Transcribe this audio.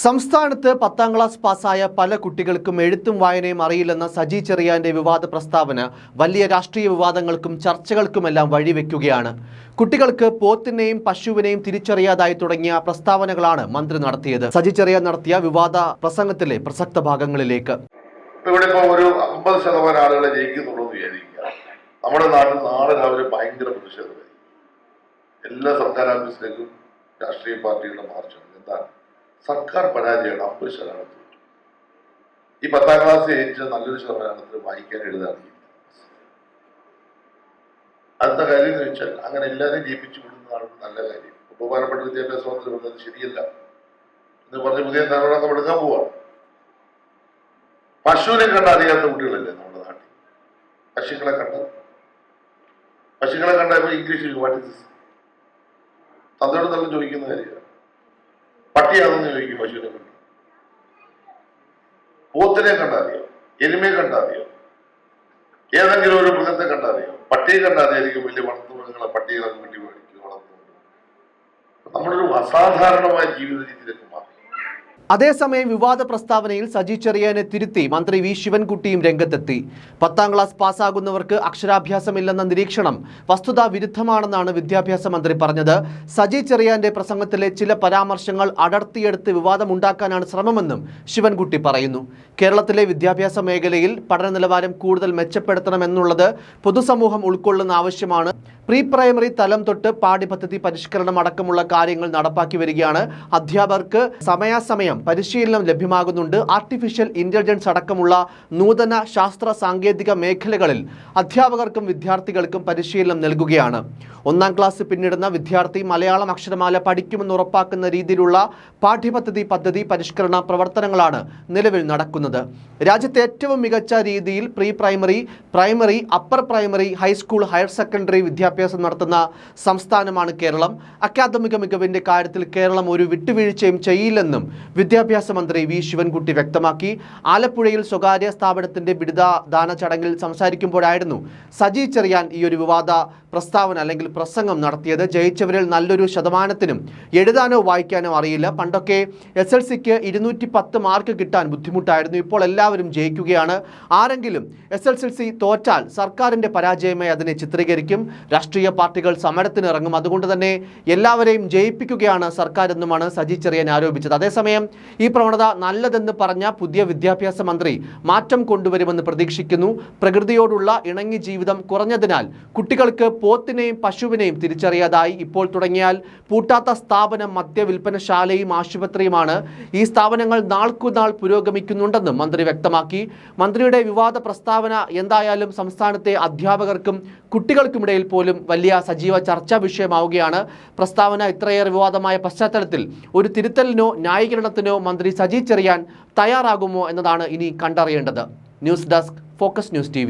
സംസ്ഥാനത്ത് പത്താം ക്ലാസ് പാസ്സായ പല കുട്ടികൾക്കും എഴുത്തും വായനയും അറിയില്ലെന്ന സജി ചെറിയാന്റെ വിവാദ പ്രസ്താവന വലിയ രാഷ്ട്രീയ വിവാദങ്ങൾക്കും ചർച്ചകൾക്കുമെല്ലാം വഴിവെക്കുകയാണ്. കുട്ടികൾക്ക് പോത്തിനെയും പശുവിനെയും തിരിച്ചറിയാതായി തുടങ്ങിയ പ്രസ്താവനകളാണ് മന്ത്രി നടത്തിയത്. സജി ചെറിയാൻ നടത്തിയ വിവാദ പ്രസംഗത്തിലെ പ്രസക്ത ഭാഗങ്ങളിലേക്ക്. ഇവിടെ ഒരു അമ്പത് ശതമാനം ആളുകളെ ജയിക്കുന്നുള്ളൂ നമ്മുടെ നാട്ടിൽ നാളെ രാവിലെ ഭയങ്കര പ്രതിഷേധമായി. എല്ലാ സർക്കാർ ഓഫീസിലേക്കും രാഷ്ട്രീയ പാർട്ടികളുടെ മാർച്ചാണ് എന്താണ്? സർക്കാർ പരാജയമാണ് അമ്പത് ശതമാനം ഈ പത്താം ക്ലാസ് ജയിച്ച നല്ലൊരു ശതമാനത്തിൽ വായിക്കാൻ എഴുതാൻ അടുത്ത കാര്യം എന്ന് വെച്ചാൽ അങ്ങനെ എല്ലാവരെയും ജയിപ്പിച്ചു വിടുന്നതാണ് നല്ല കാര്യം. ഉപകാരപ്പെട്ട വിദ്യാഭ്യാസ മന്ത്രി പറഞ്ഞത് ശരിയല്ല. എന്ന് പറഞ്ഞ് പുതിയ ധാരണ എടുക്കാൻ പോവാണ് പശുവിനെ കണ്ട അറിയാത്ത കുട്ടികളല്ലേ നമ്മുടെ നാട്ടിൽ. പശുക്കളെ കണ്ട്. പശുക്കളെ കണ്ട ഇംഗ്ലീഷ് വാട്ട് ഇസ് തന്നോട് തന്നെ ചോദിക്കുന്ന കാര്യമാണ്. പട്ടിയാണെന്ന് ചോദിക്കും പശുവിനെ കണ്ടു. പോത്തിനെ കണ്ടറിയോ? എരുമയെ കണ്ടറിയോ? ഏതെങ്കിലും ഒരു മൃഗത്തെ കണ്ടറിയോ? പട്ടിയെ കണ്ടറിയായിരിക്കും വലിയ വളർത്തു മൃഗങ്ങളെ പട്ടികളെ വീട്ടിൽ മേടിക്കും വളർത്തുന്നത്. നമ്മളൊരു അസാധാരണമായ ജീവിത രീതിയിലേക്ക് അതേസമയം വിവാദ പ്രസ്താവനയിൽ സജി ചെറിയാനെ തിരുത്തി മന്ത്രി വി ശിവൻകുട്ടിയും രംഗത്തെത്തി. പത്താം ക്ലാസ് പാസ്സാകുന്നവർക്ക് അക്ഷരാഭ്യാസമില്ലെന്ന നിരീക്ഷണം വസ്തുതാ വിരുദ്ധമാണെന്നാണ് വിദ്യാഭ്യാസ മന്ത്രി പറഞ്ഞത്. സജി ചെറിയാന്റെ പ്രസംഗത്തിലെ ചില പരാമർശങ്ങൾ അടർത്തിയെടുത്ത് വിവാദമുണ്ടാക്കാനാണ് ശ്രമമെന്നും ശിവൻകുട്ടി പറയുന്നു. കേരളത്തിലെ വിദ്യാഭ്യാസ മേഖലയിൽ പഠന നിലവാരം കൂടുതൽ മെച്ചപ്പെടുത്തണമെന്നുള്ളത് പൊതുസമൂഹം ഉൾക്കൊള്ളുന്ന ആവശ്യമാണ്. പ്രീ പ്രൈമറി തലം തൊട്ട് പാഠ്യപദ്ധതി പരിഷ്കരണം അടക്കമുള്ള കാര്യങ്ങൾ നടപ്പാക്കി വരികയാണ്. അധ്യാപകർക്ക് സമയാസമയം പരിശീലനം ലഭ്യമാകുന്നുണ്ട്. ആർട്ടിഫിഷ്യൽ ഇന്റലിജൻസ് അടക്കമുള്ള നൂതന ശാസ്ത്ര സാങ്കേതിക മേഖലകളിൽ അധ്യാപകർക്കും വിദ്യാർത്ഥികൾക്കും പരിശീലനം നൽകുകയാണ്. ഒന്നാം ക്ലാസ് പിന്നിടുന്ന വിദ്യാർത്ഥി മലയാളം അക്ഷരമാല പഠിക്കുമെന്ന് ഉറപ്പാക്കുന്ന രീതിയിലുള്ള പാഠ്യപദ്ധതി പദ്ധതി പരിഷ്കരണ പ്രവർത്തനങ്ങളാണ് നിലവിൽ നടക്കുന്നത്. രാജ്യത്തെ ഏറ്റവും മികച്ച രീതിയിൽ pre primary primary upper primary high school higher secondary വിദ്യാഭ്യാസം നടത്തുന്ന സംസ്ഥാനമാണ് കേരളം. അക്കാദമിക മികവിന്റെ കാര്യത്തിൽ കേരളം ഒരു വിട്ടുവീഴ്ചയും ചെയ്യില്ലെന്നും വിദ്യാഭ്യാസ മന്ത്രി വി. ശിവൻകുട്ടി വ്യക്തമാക്കി. ആലപ്പുഴയിൽ സ്വകാര്യ സ്ഥാപനത്തിന്റെ ബിരുദദാന ചടങ്ങിൽ സംസാരിക്കുമ്പോഴായിരുന്നു സജി ചെറിയാൻ ഈ ഒരു വിവാദ പ്രസ്താവന അല്ലെങ്കിൽ പ്രസംഗം നടത്തിയത്. ജയിച്ചവരിൽ നല്ലൊരു ശതമാനത്തിനും എഴുതാനോ വായിക്കാനോ അറിയില്ല. പണ്ടൊക്കെ എസ് എൽ സിക്ക് ഇരുന്നൂറ്റി പത്ത് മാർക്ക് കിട്ടാൻ ബുദ്ധിമുട്ടായിരുന്നു. ഇപ്പോൾ എല്ലാവരും ജയിക്കുകയാണ്. ആരെങ്കിലും എസ് എൽ സി തോറ്റാൽ സർക്കാരിന്റെ പരാജയമായി അതിനെ ചിത്രീകരിക്കും. രാഷ്ട്രീയ പാർട്ടികൾ സമരത്തിനിറങ്ങും അതുകൊണ്ട് തന്നെ എല്ലാവരെയും ജയിപ്പിക്കുകയാണ് സർക്കാർ എന്നുമാണ് സജി ചെറിയാൻ ആരോപിച്ചത്. അതേസമയം ഈ പ്രവണത നല്ലതെന്ന് പറഞ്ഞ പുതിയ വിദ്യാഭ്യാസ മന്ത്രി മാറ്റം കൊണ്ടുവരുമെന്ന് പ്രതീക്ഷിക്കുന്നു. പ്രകൃതിയോടുള്ള ഇണങ്ങി ജീവിതം കുറഞ്ഞതിനാൽ കുട്ടികൾക്ക് പോത്തിനെയും പശുവിനെയും തിരിച്ചറിയാതായി. ഇപ്പോൾ തുടങ്ങിയാൽ പൂട്ടാത്ത സ്ഥാപനം മദ്യവിൽപ്പനശാലയും ആശുപത്രിയുമാണ് ഈ സ്ഥാപനങ്ങൾ നാൾക്കുനാൾ പുരോഗമിക്കുന്നുണ്ടെന്നും മന്ത്രി വ്യക്തമാക്കി. മന്ത്രിയുടെ വിവാദ പ്രസ്താവന എന്തായാലും സംസ്ഥാനത്തെ അധ്യാപകർക്കും കുട്ടികൾക്കുമിടയിൽ പോലും വലിയ സജീവ ചർച്ചാ വിഷയമാവുകയാണ്. പ്രസ്താവന ഇത്രയേറെ വിവാദമായ പശ്ചാത്തലത്തിൽ ഒരു തിരുത്തലിനോ ന്യായീകരണത്തിനോ മന്ത്രി സജി ചെറിയാൻ തയ്യാറാകുമോ എന്നതാണ് ഇനി കണ്ടറിയേണ്ടത്. News desk focus news T